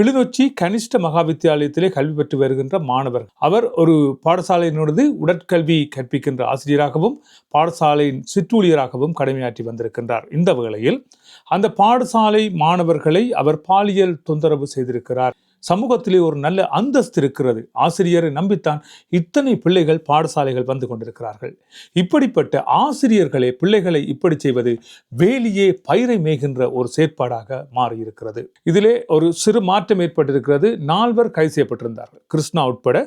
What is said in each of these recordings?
கிளிநொச்சி கனிஷ்ட மகா வித்தியாலயத்திலே கல்வி பெற்று வருகின்ற மாணவர். அவர் ஒரு பாடசாலையினோடு உடற்கல்வி கற்பிக்கின்ற ஆசிரியராகவும் பாடசாலையின் சிற்றூழியராகவும் கடமையாற்றி வந்திருக்கின்றார். இந்த வேளையில் அந்த பாடசாலை மாணவர்களை அவர் பாலியல் தொந்தரவு செய்திருக்கிறார். சமூகத்திலே ஒரு நல்ல அந்தஸ்து இருக்கிறது. ஆசிரியரை நம்பித்தான் இத்தனை பிள்ளைகள் பாடசாலைகள் வந்து கொண்டிருக்கிறார்கள். இப்படிப்பட்ட ஆசிரியர்களே பிள்ளைகளை இப்படி செய்வது வேலியே பயிரை மேய்கின்ற ஒரு செயற்பாடாக மாறியிருக்கிறது. இதிலே ஒரு சிறு மாற்றம் ஏற்பட்டிருக்கிறது. நால்வர் கைது செய்யப்பட்டிருந்தார்கள். கிருஷ்ணா உட்பட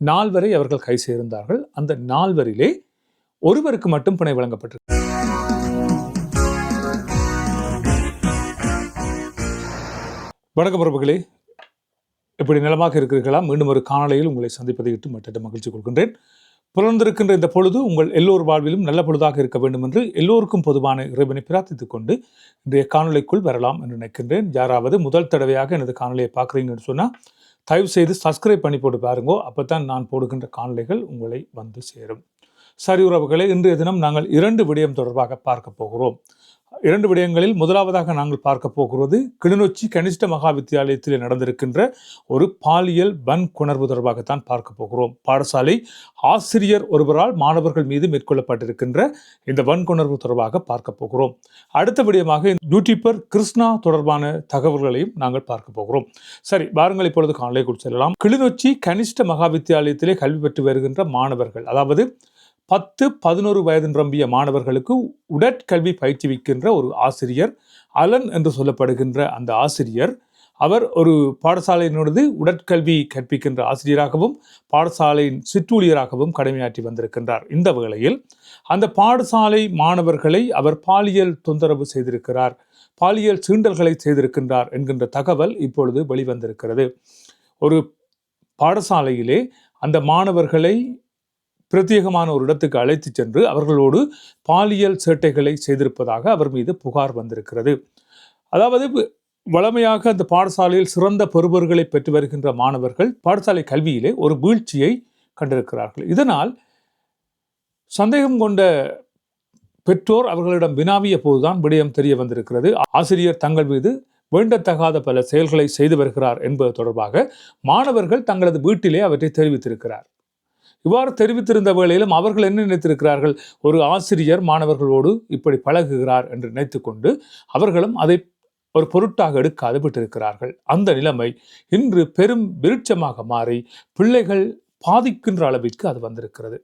நால்வரை அவர்கள் கைது செய்திருந்தார்கள் அந்த நால்வரிலே ஒருவருக்கு மட்டும் பிணை வழங்கப்பட்டிருக்கு வணக்கம் உறவுகளே இப்படி நிலமாக இருக்கிறீர்களா? மீண்டும் ஒரு காணொலியில் உங்களை சந்திப்பதை விட்டு மற்ற மகிழ்ச்சி கொள்கின்றேன். புலர்ந்திருக்கின்ற இந்த பொழுது உங்கள் எல்லோர் வாழ்விலும் நல்ல பொழுதாக இருக்க வேண்டும் என்று எல்லோருக்கும் பொதுவான இறைவனை பிரார்த்தித்துக் கொண்டு இன்றைய காணொலிக்குள் வரலாம் என்று நினைக்கின்றேன். யாராவது முதல் தடவையாக எனது காணொலியை பார்க்குறீங்கன்னு சொன்னால் தயவு செய்து சப்ஸ்கிரைப் பண்ணி போட்டு பாருங்கோ. அப்போ தான் நான் போடுகின்ற காணொலிகள் உங்களை வந்து சேரும். சரி உறவுகளை இன்றைய தினம் நாங்கள் இரண்டு விடயம் தொடர்பாக பார்க்க போகிறோம். இரண்டு விடயங்களில் முதலாவதாக நாங்கள் பார்க்க போகிறது கிளிநொச்சி கனிஷ்ட மகா வித்தியாலயத்தில் நடந்திருக்கின்ற ஒரு பாலியல் வன்குணர்வு தொடர்பாகத்தான் பார்க்க போகிறோம். பாடசாலை ஆசிரியர் ஒருவரால் மாணவர்கள் மீது மேற்கொள்ளப்பட்டிருக்கின்ற இந்த வன்குணர்வு தொடர்பாக பார்க்க போகிறோம். அடுத்த விடயமாக யூடியூபர் கிருஷ்ணா தொடர்பான தகவல்களையும் நாங்கள் பார்க்க போகிறோம். சரி பாருங்கள் இப்பொழுது காணொலியை குறித்து செல்லலாம். கிளிநொச்சி கனிஷ்ட மகா வித்தியாலயத்திலே கல்வி பெற்று வருகின்ற மாணவர்கள் அதாவது பத்து பதினோரு வயது நிரம்பிய மாணவர்களுக்கு உடற்கல்வி பயிற்றுவிக்கின்ற ஒரு ஆசிரியர் அலன் என்று சொல்லப்படுகின்ற அந்த ஆசிரியர். அவர் ஒரு பாடசாலையினோடு உடற்கல்வி கற்பிக்கின்ற ஆசிரியராகவும் பாடசாலையின் சிற்றூழியராகவும் கடமையாற்றி வந்திருக்கின்றார். இந்த வேளையில் அந்த பாடசாலை மாணவர்களை அவர் பாலியல் தொந்தரவு செய்திருக்கிறார் பாலியல் சீண்டல்களை செய்திருக்கின்றார் என்கின்ற தகவல் இப்பொழுது வெளிவந்திருக்கிறது. ஒரு பாடசாலையிலே அந்த மாணவர்களை பிரத்யேகமான ஒரு இடத்துக்கு அழைத்து சென்று அவர்களோடு பாலியல் சேட்டைகளை செய்திருப்பதாக அவர் மீது புகார் வந்திருக்கிறது. அதாவது வளமையாக அந்த பாடசாலையில் சிறந்த பெறுபர்களை பெற்று வருகின்ற மாணவர்கள் பாடசாலை கல்வியிலே ஒரு வீழ்ச்சியை கண்டிருக்கிறார்கள். இதனால் சந்தேகம் கொண்ட பெற்றோர் அவர்களிடம் வினாவிய போதுதான் விடயம் தெரிய வந்திருக்கிறது. ஆசிரியர் தங்கள் மீது வேண்டத்தகாத பல செயல்களை செய்து வருகிறார் என்பது தொடர்பாக மாணவர்கள் தங்களது வீட்டிலே அவற்றை தெரிவித்திருக்கிறார். இவ்வாறு தெரிவித்திருந்த வேளையிலும் அவர்கள் என்ன நினைத்திருக்கிறார்கள்? ஒரு ஆசிரியர் மாணவர்களோடு இப்படி பழகுகிறார் என்று நினைத்துக்கொண்டு அவர்களும் அதை ஒரு பொருட்டாக எடுக்காது விட்டிருக்கிறார்கள். அந்த நிலைமை இன்று பெரும் விருட்சமாக மாறி பிள்ளைகள் பாதிக்கின்ற அளவிற்கு அது வந்திருக்கிறது.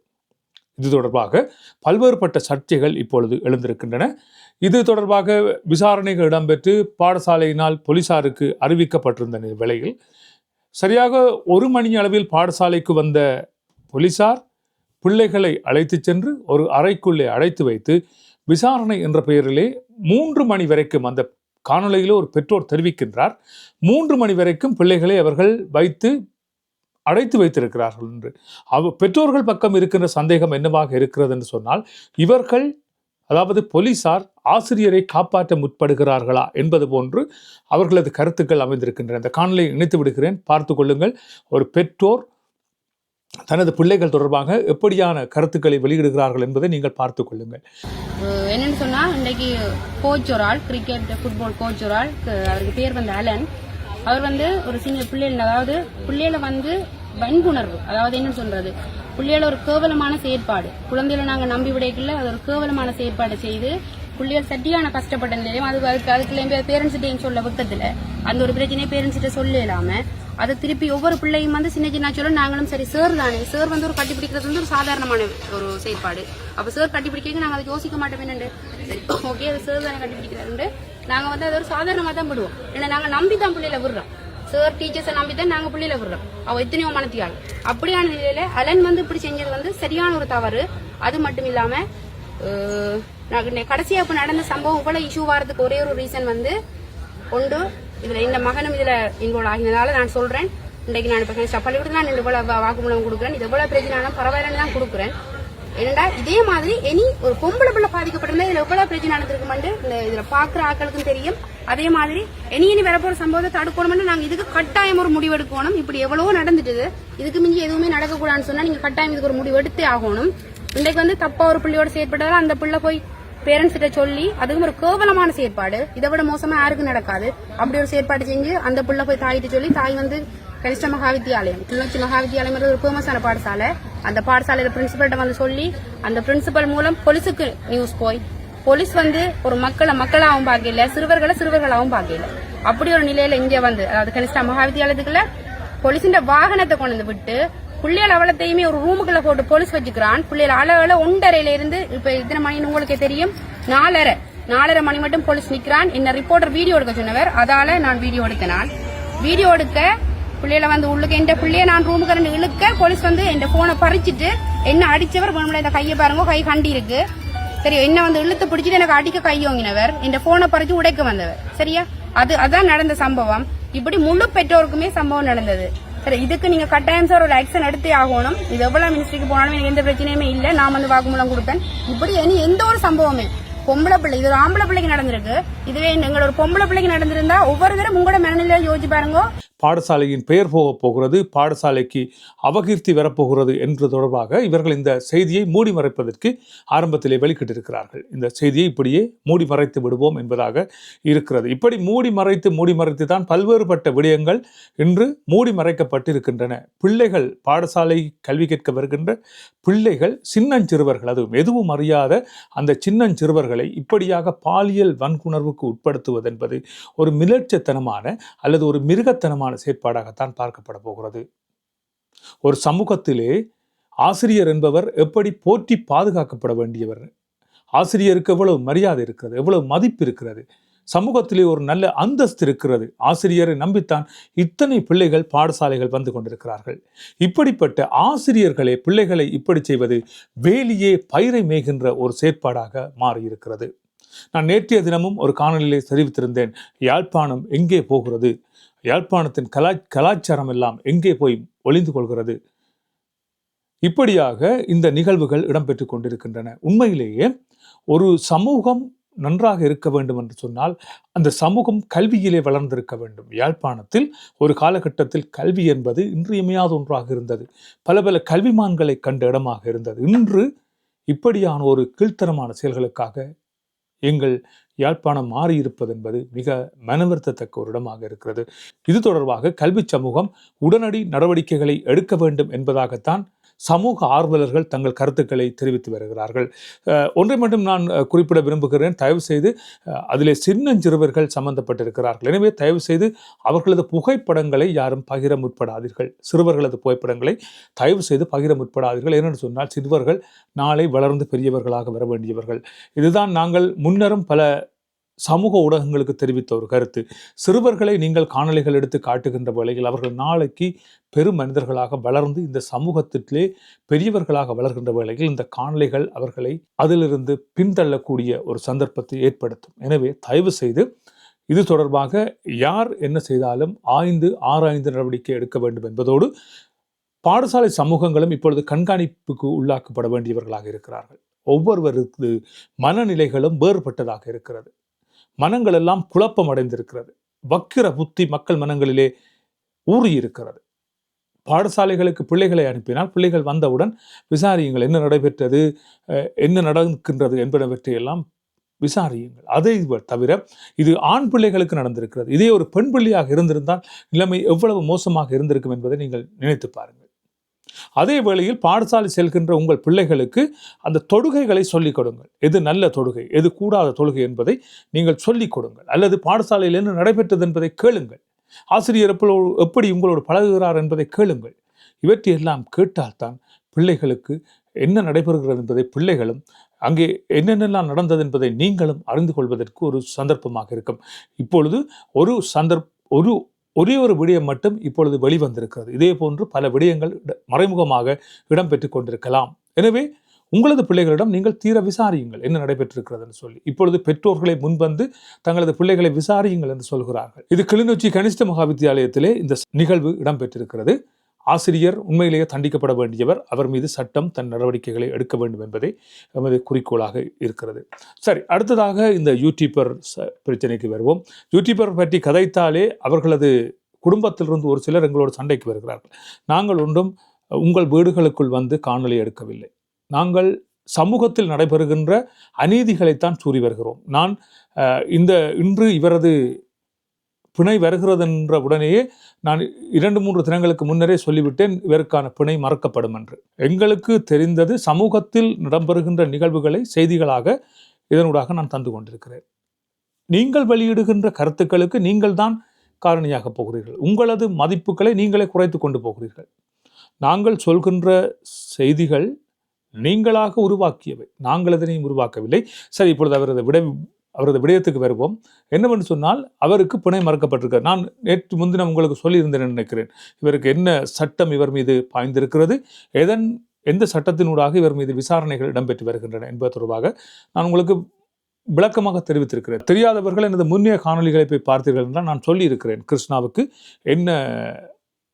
இது தொடர்பாக பல்வேறுபட்ட சர்ச்சைகள் இப்பொழுது எழுந்திருக்கின்றன. இது தொடர்பாக விசாரணைகள் இடம்பெற்று பாடசாலையினால் போலீசாருக்கு அறிவிக்கப்பட்டிருந்த வேளையில் சரியாக ஒரு மணி அளவில் பாடசாலைக்கு வந்த போலீசார் பிள்ளைகளை அழைத்துச் சென்று ஒரு அறைக்குள்ளே அடைத்து வைத்து விசாரணை என்ற பெயரிலே மூன்று மணி வரைக்கும் அந்த காணொலியிலே ஒரு பெற்றோர் தெரிவிக்கின்றார். மூன்று மணி வரைக்கும் பிள்ளைகளை அவர்கள் வைத்து அடைத்து வைத்திருக்கிறார்கள் என்று. அவ பெற்றோர்கள் பக்கம் இருக்கின்ற சந்தேகம் என்னவாக இருக்கிறது என்று சொன்னால் இவர்கள் அதாவது போலீசார் ஆசிரியரை காப்பாற்ற முற்படுகிறார்களா என்பது போன்று அவர்களது கருத்துக்கள் அமைந்திருக்கின்றன. இந்த காணொலியை இணைத்து விடுகிறேன். பார்த்து கொள்ளுங்கள். ஒரு பெற்றோர் தனது பிள்ளைகள் தொடர்பாக எப்படியான கருத்துக்களை வெளியிடுகிறார்கள் என்பதை நீங்கள் பார்த்து கொள்ளுங்கள். என்னன்னு சொன்னால் இன்றைக்கு கோச் ஒரு ஆள் கிரிக்கெட் ஃபுட்பால் கோச் ஒரு ஆள் அவருக்கு பேர் வந்து அலன் அவர் வந்து ஒரு சின்ன பிள்ளைகள் அதாவது பிள்ளைகளை வந்து வன்புணர்வு அதாவது என்ன சொல்றது பிள்ளைகள ஒரு கேவலமான செயற்பாடு. குழந்தைகளை நாங்கள் நம்பி விடைக்குள்ள அது ஒரு கேவலமான செயற்பாடு செய்து பிள்ளைகள் சட்டியான கஷ்டப்பட்ட நிலையும் அது அதுக்கு அதுக்குள்ள பேரண்ட்ஸ்கிட்டையும் சொல்ல பக்கத்தில். அந்த ஒரு பிரச்சனையை பேரண்ட்ஸ்கிட்ட சொல்ல இல்லாமல் அதை திருப்பி ஒவ்வொரு பிள்ளையும் வந்து சின்ன சின்ன சொல்ல நாங்களும் சரி சார் தானே. சார் வந்து ஒரு கட்டி பிடிக்கிறது வந்து ஒரு சாதாரணமான ஒரு செயற்பாடு. அப்போ சார் கட்டி நாங்கள் அதை யோசிக்க மாட்டோம் என்னண்டு சரி ஓகே அது சார் தானே கட்டி பிடிக்கிறாருண்டு வந்து அதை ஒரு சாதாரணமாக தான் விடுவோம் ஏன்னா நாங்கள் நம்பி தான் பிள்ளையில விடுறோம். சார் டீச்சர்ஸை நம்பி தான் நாங்கள் பிள்ளையில விடுறோம். அவள் எத்தனையோ மனத்தியாள். அப்படியான நிலையில அலன் வந்து இப்படி செஞ்சது வந்து சரியான ஒரு தவறு. அது மட்டும் இல்லாமல் அஹ், நாங்க கடைசியா இப்ப நடந்த சம்பவம் இவ்வளவு இஷ்யூ வரதுக்கு ஒரே ஒரு ரீசன் வந்து ஒன்று இதுல இந்த மகனும் இதுல இன்வால்வ் ஆகினதால நான் சொல்றேன். இன்றைக்கு நான் இப்ப பள்ளிக்கூடத்தில் நான் இவ்வளவு வாக்குமூலம் கொடுக்குறேன். இது எவ்வளோ பிரச்சனை பரவாயில்லன்னு தான் கொடுக்குறேன். ஏன்னா இதே மாதிரி இனி ஒரு பொம்பளை பிள்ளை பாதிக்கப்பட்டிருந்தா இதுல எவ்வளவு பிரச்சனை நடந்திருக்குமெண்டு இந்த இதுல பாக்குற ஆட்களுக்கும் தெரியும். அதே மாதிரி இனி இனி வரப்போற சம்பவத்தை தடுக்கணும்னு நாங்க இதுக்கு கட்டாயம் ஒரு முடிவு எடுக்கணும். இப்படி எவ்வளவோ நடந்துட்டு இதுக்கு மிஞ்சி எதுவுமே நடக்கக்கூடாதுன்னு சொன்னா நீங்க கட்டாயம் இதுக்கு ஒரு முடிவு எடுத்தே ஆகணும். இன்றைக்கு வந்து தப்பா ஒரு பிள்ளையோட செயற்பட்டதால அந்த பிள்ளை போய் பேரண்ட்ஸ் கிட்ட சொல்லி அதுவும் ஒரு கேவலமான செயற்பாடு. இதை விட மோசமா யாருக்கும் நடக்காது. அப்படி ஒரு செயற்பாடு செஞ்சு அந்த புள்ள போய் தாயிட்டு சொல்லி தாய் வந்து கனிஷ்ட மகாவித்யாலயம் கிளிநொச்சி மகாவித்யாலயம் ஒரு ஃபேமஸான பாடசாலை. அந்த பாடசாலையில பிரின்சிபல்கிட்ட வந்து சொல்லி அந்த பிரின்சிபல் மூலம் போலீஸுக்கு நியூஸ் போய் போலீஸ் வந்து ஒரு மக்களை மக்களாகவும் பார்க்கல சிறுவர்களை சிறுவர்களாகவும் பார்க்கல. அப்படி ஒரு நிலையில இங்க வந்து அதாவது கனிஷ்டா மகாவித்யாலயத்துக்குள்ள போலீஸின் வாகனத்தை கொண்டு வந்து விட்டு பிள்ளைகள் அவலத்தையுமே ஒரு ரூமுக்குள்ள போட்டு போலீஸ் வச்சுக்கிறான். பிள்ளைகள் அளவுல ஒன்றரையில இருந்து இப்ப இத்தனை மணின்னு உங்களுக்கே தெரியும். நாலரை. நாலரை மணி மட்டும் போலீஸ் நிக்கிறான். என்ன ரிப்போர்ட்டர் வீடியோ எடுக்க சொன்னவர். அதால நான் வீடியோ எடுத்தேன் நான் வீடியோ எடுக்க பிள்ளையில வந்து உள்ளுக்கு எந்த பிள்ளைய நான் ரூமுக்கு ரெண்டு இழுக்க போலீஸ் வந்து என் போனை பறிச்சிட்டு என்ன அடிச்சவர்? வேணும்ல இந்த கையை பாருங்க கை கண்டி இருக்கு. சரி என்ன வந்து இழுத்து பிடிச்சிட்டு எனக்கு அடிக்க கையோங்கினவர் என் போனை பறிச்சு உடைக்க வந்தவர். சரியா? அது அதான் நடந்த சம்பவம். இப்படி முழு பெற்றோருக்குமே சம்பவம் நடந்தது. சரி இதுக்கு நீங்க கட்டாயம் சார் ஒரு ஆக்ஷன் எடுத்தே ஆகணும். இது எவ்வளவு மினிஸ்ட்ரிக்கு போனாலும் எனக்கு எந்த பிரச்சனையுமே இல்ல. நான் வந்து வாக்குமூலம் கொடுப்பேன். இப்படி இனி எந்த ஒரு சம்பவமே பொம்பளை பிள்ளை இது ஒரு ஆம்பளை பிள்ளைக்கு நடந்திருக்கு. இதுவே எங்களோட ஒரு பொம்பளை பிள்ளைக்கு நடந்திருந்தா ஒவ்வொரு தடவை உங்களோட மனநிலையை யோசிச்சு பாருங்க. பாடசாலையின் பெயர் போகப் போகிறது பாடசாலைக்கு அவகீர்த்தி வரப்போகிறது என்று தொடர்பாக இவர்கள் இந்த செய்தியை மூடி மறைப்பதற்கு ஆரம்பத்திலே வெளிக்கிட்டிருக்கிறார்கள் இந்த செய்தியை இப்படியே மூடி மறைத்து விடுவோம் என்பதாக இருக்கிறது. இப்படி மூடி மறைத்து மூடி மறைத்து தான் பல்வேறுபட்ட விடயங்கள் இன்று மூடி மறைக்கப்பட்டிருக்கின்றன. பிள்ளைகள் பாடசாலை கல்வி கேட்க வருகின்ற பிள்ளைகள் சின்னஞ்சிறுவர்கள் அதுவும் எதுவும் அறியாத அந்த சின்னஞ்சிறுவர்களை இப்படியாக பாலியல் வன்குணர்வுக்கு உட்படுத்துவது என்பது ஒரு மிலட்சத்தனமான அல்லது ஒரு மிருகத்தனமான செயற்பாடாகத்தான் பார்க்கப்பட போகிறது. ஒரு சமூகத்திலே ஆசிரியர் என்பவர் எப்படி போற்றி பாதுகாக்கப்பட வேண்டியவர்? ஆசிரியருக்கு எவ்வளவு மரியாதை இருக்கிறது? எவ்வளவு மதிப்பு இருக்கிறது? சமூகத்திலே ஒரு நல்ல அந்தஸ்து இருக்கிறது. ஆசிரியரை நம்பித்தான் இத்தனை பிள்ளைகள் பாடசாலைகள் வந்து கொண்டிருக்கிறார்கள். இப்படிப்பட்ட ஆசிரியர்களே பிள்ளைகளை இப்படி செய்வது வேலியே பயிரை மேய்கின்ற ஒரு செயற்பாடாக மாறியிருக்கிறது. நான் நேற்றைய தினமும் ஒரு காணொலியிலே தெரிவித்திருந்தேன் யாழ்ப்பாணம் எங்கே போகிறது? யாழ்ப்பாணத்தின் கலா கலாச்சாரம் எல்லாம் எங்கே போய் ஒளிந்து கொள்கிறது? இப்படியாக இந்த நிகழ்வுகள் இடம்பெற்று கொண்டிருக்கின்றன. உண்மையிலேயே ஒரு சமூகம் நன்றாக இருக்க வேண்டும் என்று சொன்னால் அந்த சமூகம் கல்வியிலே வளர்ந்திருக்க வேண்டும். யாழ்ப்பாணத்தில் ஒரு காலகட்டத்தில் கல்வி என்பது இன்றியமையாத ஒன்றாக இருந்தது. பல பல கல்விமான்களை கண்ட இடமாக இருந்தது. இன்று இப்படியான ஒரு கீழ்த்தரமான செயல்களுக்காக எங்கள் யாழ்ப்பாணம் மாறியிருப்பது என்பது மிக மனவருத்தத்தக்க ஒரு இடமாக இருக்கிறது. இது தொடர்பாக கல்வி சமூகம் உடனடி நடவடிக்கைகளை எடுக்க வேண்டும் என்பதாகத்தான் சமூக ஆர்வலர்கள் தங்கள் கருத்துக்களை தெரிவித்து வருகிறார்கள். ஒன்றை மட்டும் நான் குறிப்பிட விரும்புகிறேன். தயவு செய்து அதிலே சின்னஞ்சிறுவர்கள் சம்பந்தப்பட்டிருக்கிறார்கள். எனவே தயவு செய்து அவர்களது புகைப்படங்களை யாரும் பகிர முற்படாதீர்கள். சிறுவர்களது புகைப்படங்களை தயவு செய்து பகிர முற்படாதீர்கள். ஏனென்று சொன்னால் சிறுவர்கள் நாளை வளர்ந்து பெரியவர்களாக வர வேண்டியவர்கள். இதுதான் நாங்கள் முன்னரும் பல சமூக ஊடகங்களுக்கு தெரிவித்த ஒரு கருத்து. சிறுவர்களை நீங்கள் காணொலிகள் எடுத்து காட்டுகின்ற வேளையில் அவர்கள் நாளைக்கு பெரும் மனிதர்களாக வளர்ந்து இந்த சமூகத்திலே பெரியவர்களாக வளர்கின்ற வேளையில் இந்த காணொலிகள் அவர்களை அதிலிருந்து பின்தள்ளக்கூடிய ஒரு சந்தர்ப்பத்தை ஏற்படுத்தும். எனவே தயவு செய்து இது தொடர்பாக யார் என்ன செய்தாலும் ஆய்ந்து ஆராய்ந்து நடவடிக்கை எடுக்க வேண்டும் என்பதோடு பாடசாலை சமூகங்களும் இப்பொழுது கண்காணிப்புக்கு உள்ளாக்கப்பட வேண்டியவர்களாக இருக்கிறார்கள். ஒவ்வொருவரது மனநிலைகளும் வேறுபட்டதாக இருக்கிறது. மனங்கள் எல்லாம் குழப்பம் அடைந்திருக்கிறது வக்கிர புத்தி மக்கள் மனங்களிலே ஊறியிருக்கிறது. பாடசாலைகளுக்கு பிள்ளைகளை அனுப்பினால் பிள்ளைகள் வந்தவுடன் விசாரியுங்கள் என்ன நடைபெற்றது? என்ன நடக்கின்றது? என்பனவற்றையெல்லாம் விசாரியுங்கள். அதை தவிர இது ஆண் பிள்ளைகளுக்கு நடந்திருக்கிறது. இதே ஒரு பெண் பிள்ளையாக இருந்திருந்தால் நிலைமை எவ்வளவு மோசமாக இருந்திருக்கும் என்பதை நீங்கள் நினைத்து பாருங்கள். அதே வேளையில் பாடசாலை செல்கின்ற உங்கள் பிள்ளைகளுக்கு அந்த தொடுகைகளை சொல்லிக் கொடுங்கள். எது நல்ல தொடுகை எது கூடாத தொழுகை என்பதை நீங்கள் சொல்லிக் கொடுங்கள். அல்லது பாடசாலையில் என்ன நடைபெற்றது என்பதை கேளுங்கள். ஆசிரியர் எப்பளோ- எப்படி உங்களோடு பழகுகிறார் என்பதை கேளுங்கள். இவற்றையெல்லாம் கேட்டால்தான் பிள்ளைகளுக்கு என்ன நடைபெறுகிறது என்பதை பிள்ளைகளும் அங்கே என்னென்னலாம் நடந்தது என்பதை நீங்களும் அறிந்து கொள்வதற்கு ஒரு சந்தர்ப்பமாக இருக்கும். இப்பொழுது ஒரு சந்தர்ப் ஒரு ஒரே ஒரு விடயம் மட்டும் இப்பொழுது வெளிவந்திருக்கிறது. இதே போன்று பல விடயங்கள் மறைமுகமாக இடம்பெற்று கொண்டிருக்கலாம். எனவே உங்களது பிள்ளைகளிடம் நீங்கள் தீர விசாரியுங்கள் என்ன நடைபெற்றிருக்கிறதுன்னு சொல்லி. இப்பொழுது பெற்றோர்களை முன்வந்து தங்களது பிள்ளைகளை விசாரியுங்கள் என்று சொல்கிறார்கள். இது கிளிநொச்சி கனிஷ்ட மகாவித்தியாலயத்திலே இந்த நிகழ்வு இடம்பெற்றிருக்கிறது. ஆசிரியர் உண்மையிலேயே தண்டிக்கப்பட வேண்டியவர் அவர் மீது சட்டம் தன் நடவடிக்கைகளை எடுக்க வேண்டும் என்பதே எமது குறிக்கோளாக இருக்கிறது. சரி அடுத்ததாக இந்த யூடியூபர் ச- பிரச்சனைக்கு வருவோம். யூடியூபர் பற்றி கதைத்தாலே அவர்களது குடும்பத்திலிருந்து ஒரு சிலர் எங்களோட சண்டைக்கு வருகிறார்கள். நாங்கள் ஒன்றும் உங்கள் வீடுகளுக்குள் வந்து காணொலி எடுக்கவில்லை. நாங்கள் சமூகத்தில் நடைபெறுகின்ற அநீதிகளைத்தான் சூறி வருகிறோம். நான் இந்த இன்று இவரது பிணை வருகிறது என்ற உடனேயே நான் இரண்டு மூன்று தினங்களுக்கு முன்னரே சொல்லிவிட்டேன் இவருக்கான பிணை மறக்கப்படும் என்று. எங்களுக்கு தெரிந்தது சமூகத்தில் இடம்பெறுகின்ற நிகழ்வுகளை செய்திகளாக இதனூடாக நான் தந்து கொண்டிருக்கிறேன். நீங்கள் வெளியிடுகின்ற கருத்துக்களுக்கு நீங்கள் தான் காரணியாக போகிறீர்கள். உங்களது மதிப்புகளை நீங்களே குறைத்து கொண்டு போகிறீர்கள். நாங்கள் சொல்கின்ற செய்திகள் நீங்களாக உருவாக்கியவை. நாங்கள் அதனையும் உருவாக்கவில்லை. சரி இப்பொழுது அவரது விட அவரது விடயத்துக்கு வருவோம். என்னவென்று சொன்னால் அவருக்கு பிணை மறக்கப்பட்டிருக்கிறார் நான் நேற்று முன்தினம் உங்களுக்கு சொல்லியிருந்தேன் நினைக்கிறேன். இவருக்கு என்ன சட்டம் இவர் மீது பாய்ந்திருக்கிறது? எதன் எந்த சட்டத்தினூடாக இவர் மீது விசாரணைகள் இடம்பெற்று வருகின்றன என்பது தொடர்பாக நான் உங்களுக்கு விளக்கமாக தெரிவித்திருக்கிறேன். தெரியாதவர்கள் எனது முன்னைய காணொளிகளை போய் பார்த்தீர்கள் என்றால் நான் சொல்லியிருக்கிறேன். கிருஷ்ணாவுக்கு என்ன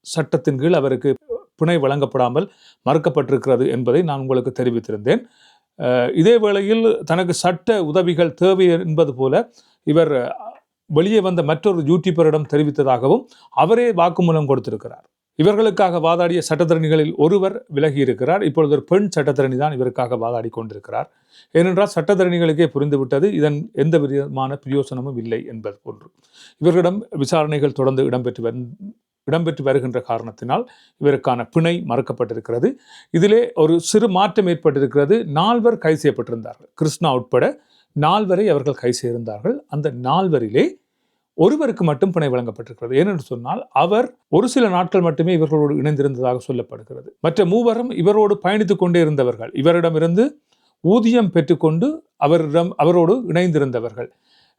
சட்டத்தின் கீழ் அவருக்கு பிணை வழங்கப்படாமல் மறுக்கப்பட்டிருக்கிறது என்பதை நான் உங்களுக்கு தெரிவித்திருந்தேன். இதே வேளையில் தனக்கு சட்ட உதவிகள் தேவை என்பது போல இவர் வெளியே வந்த மற்றொரு யூடியூபரிடம் தெரிவித்ததாகவும் அவரே வாக்குமூலம் கொடுத்திருக்கிறார். இவர்களுக்காக வாதாடிய சட்டத்திறனிகளில் ஒருவர் விலகி இருக்கிறார் இப்பொழுது ஒரு பெண் சட்டத்திறனி தான் இவருக்காக வாதாடி கொண்டிருக்கிறார். ஏனென்றால் சட்டத்திறனிகளுக்கே புரிந்துவிட்டது. இதன் எந்த விதமான பிரயோசனமும் இல்லை என்பது போன்று இவர்களிடம் விசாரணைகள் தொடர்ந்து இடம்பெற்று இடம்பெற்று வருகின்ற காரணத்தினால் இவருக்கான பிணை மறுக்கப்பட்டிருக்கிறது. இதிலே ஒரு சிறு மாற்றம் ஏற்பட்டிருக்கிறது. நால்வர் கை செய்யப்பட்டிருந்தார்கள். கிருஷ்ணா உட்பட நால்வரை அவர்கள் கை செய்திருந்தார்கள். அந்த நால்வரிலே ஒருவருக்கு மட்டும் பிணை வழங்கப்பட்டிருக்கிறது. ஏனென்று சொன்னால் அவர் ஒரு சில நாட்கள் மட்டுமே இவர்களோடு இணைந்திருந்ததாக சொல்லப்படுகிறது. மற்ற மூவரும் இவரோடு பயணித்துக் கொண்டே இருந்தவர்கள். இவரிடமிருந்து ஊதியம் பெற்றுக்கொண்டு அவரிடம் அவரோடு இணைந்திருந்தவர்கள்.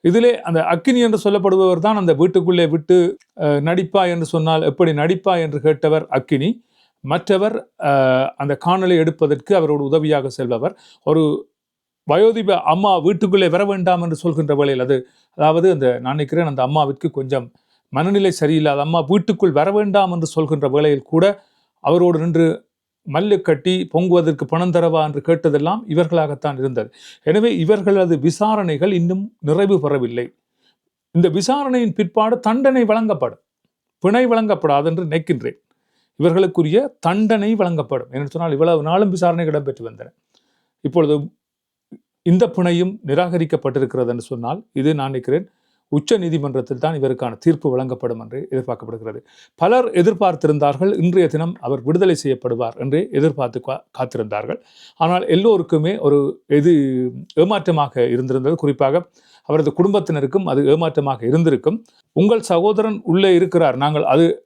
இதிலே அந்த அக்கினி என்று சொல்லப்படுபவர் தான் அந்த வீட்டுக்குள்ளே விட்டு நடிப்பா என்று சொன்னால் எப்படி நடிப்பா என்று கேட்டவர் அக்கினி. மற்றவர் அந்த காணலை எடுப்பதற்கு அவரோடு உதவியாக செல்பவர். ஒரு வயோதிப அம்மா வீட்டுக்குள்ளே வர வேண்டாம் என்று சொல்கின்ற வேளையில் அது அதாவது அந்த நான் நினைக்கிறேன் அந்த அம்மாவிற்கு கொஞ்சம் மனநிலை சரியில்லாத அம்மா வீட்டுக்குள் வர வேண்டாம் என்று சொல்கின்ற வேளையில் கூட அவரோடு நின்று மல்லு கட்டி பொங்குவதற்கு பணம் தரவா என்று கேட்டதெல்லாம் இவர்களாகத்தான் இருந்தது. எனவே இவர்களது விசாரணைகள் இன்னும் நிறைவு பெறவில்லை. இந்த விசாரணையின் பிற்பாடு தண்டனை வழங்கப்படும். பிணை வழங்கப்படாது என்று நினைக்கின்றேன். இவர்களுக்குரிய தண்டனை வழங்கப்படும். என்று சொன்னால் இவ்வளவு நாளும் விசாரணை இடம்பெற்று வந்தன. இப்பொழுது இந்த பிணையும் நிராகரிக்கப்பட்டிருக்கிறது என்று சொன்னால் இது நான் நினைக்கிறேன் உச்ச நீதிமன்றத்தில் தான் இவருக்கான தீர்ப்பு வழங்கப்படும் என்று எதிர்பார்க்கப்படுகிறது. பலர் எதிர்பார்த்திருந்தார்கள் இன்றைய தினம் அவர் விடுதலை செய்யப்படுவார் என்று எதிர்பார்த்து கா- காத்திருந்தார்கள். ஆனால் எல்லோருக்குமே ஒரு எது ஏமாற்றமாக இருந்திருந்தது. குறிப்பாக அவரது குடும்பத்தினருக்கும் அது ஏமாற்றமாக இருந்திருக்கும். உங்கள் சகோதரன் உள்ளே இருக்கிறார். நாங்கள் அது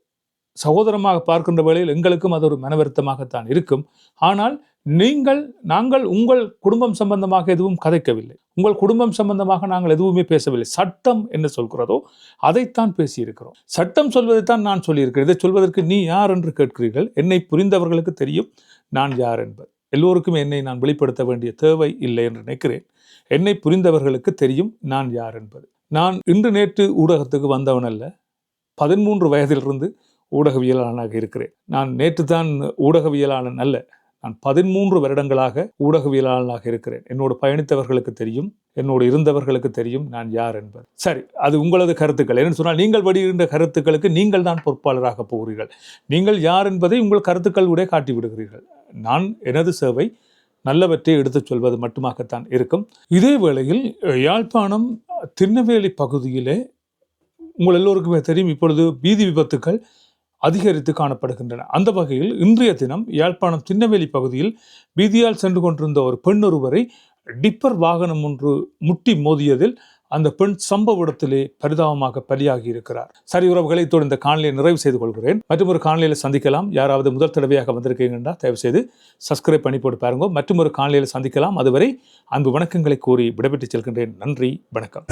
சகோதரமாக பார்க்கின்ற வேளையில் எங்களுக்கும் அது ஒரு மனவருத்தமாகத்தான் இருக்கும். ஆனால் நீங்கள் நாங்கள் உங்கள் குடும்பம் சம்பந்தமாக எதுவும் கதைக்கவில்லை. உங்கள் குடும்பம் சம்பந்தமாக நாங்கள் எதுவுமே பேசவில்லை. சட்டம் என்ன சொல்கிறதோ அதைத்தான் பேசியிருக்கிறோம். சட்டம் சொல்வதைத்தான் நான் சொல்லியிருக்கிறேன். இதை சொல்வதற்கு நீ யார் என்று கேட்கிறீர்கள். என்னை புரிந்தவர்களுக்கு தெரியும் நான் யார் என்பது. எல்லோருக்கும் என்னை நான் வெளிப்படுத்த வேண்டிய தேவை இல்லை என்று நினைக்கிறேன். என்னை புரிந்தவர்களுக்கு தெரியும் நான் யார் என்பது. நான் இன்று நேற்று ஊடகத்துக்கு வந்தவன் அல்ல. பதிமூன்று வயதிலிருந்து ஊடகவியலாளனாக இருக்கிறேன். நான் நேற்று தான் ஊடகவியலாளன் அல்ல. நான் பதிமூன்று வருடங்களாக ஊடகவியலாளனாக இருக்கிறேன். என்னோடு பயணித்தவர்களுக்கு தெரியும் என்னோடு இருந்தவர்களுக்கு தெரியும் நான் யார் என்பது. சரி அது உங்களது கருத்துக்கள். என்னன்னு சொன்னால் நீங்கள் வெளியிடுகின்ற கருத்துக்களுக்கு நீங்கள் தான் பொறுப்பாளராக போகிறீர்கள். நீங்கள் யார் என்பதை உங்கள் கருத்துக்கள் கூட காட்டி விடுகிறீர்கள். நான் எனது சேவை நல்லவற்றை எடுத்துச் சொல்வது மட்டுமாகத்தான் இருக்கும். இதே வேளையில் யாழ்ப்பாணம் திருநெல்வேலி பகுதியிலே உங்கள் எல்லோருக்குமே தெரியும் இப்பொழுது வீதி விபத்துக்கள் அதிகரித்து காணப்படுகின்றன. அந்த வகையில் இன்றைய தினம் யாழ்ப்பாணம் சின்னவேலி பகுதியில் வீதியால் சென்று கொண்டிருந்த ஒரு பெண் ஒருவரை டிப்பர் வாகனம் ஒன்று முட்டி மோதியதில் அந்த பெண் சம்பவ இடத்திலே பரிதாபமாக பலியாகி இருக்கிறார் சரி உறவுகளை இத்தோடு இந்த காணொலியை நிறைவு செய்து கொள்கிறேன். மற்றும் ஒரு காணொலியில் சந்திக்கலாம். யாராவது முதல் தடவையாக வந்திருக்கீங்கன்னா தயவு செய்து சப்ஸ்கிரைப் பண்ணி போட்டு பாருங்க. மற்றும் ஒரு காணொலியில் சந்திக்கலாம். அதுவரை அன்பு வணக்கங்களை கூறி விடைபெற்று செல்கின்றேன். நன்றி. வணக்கம்.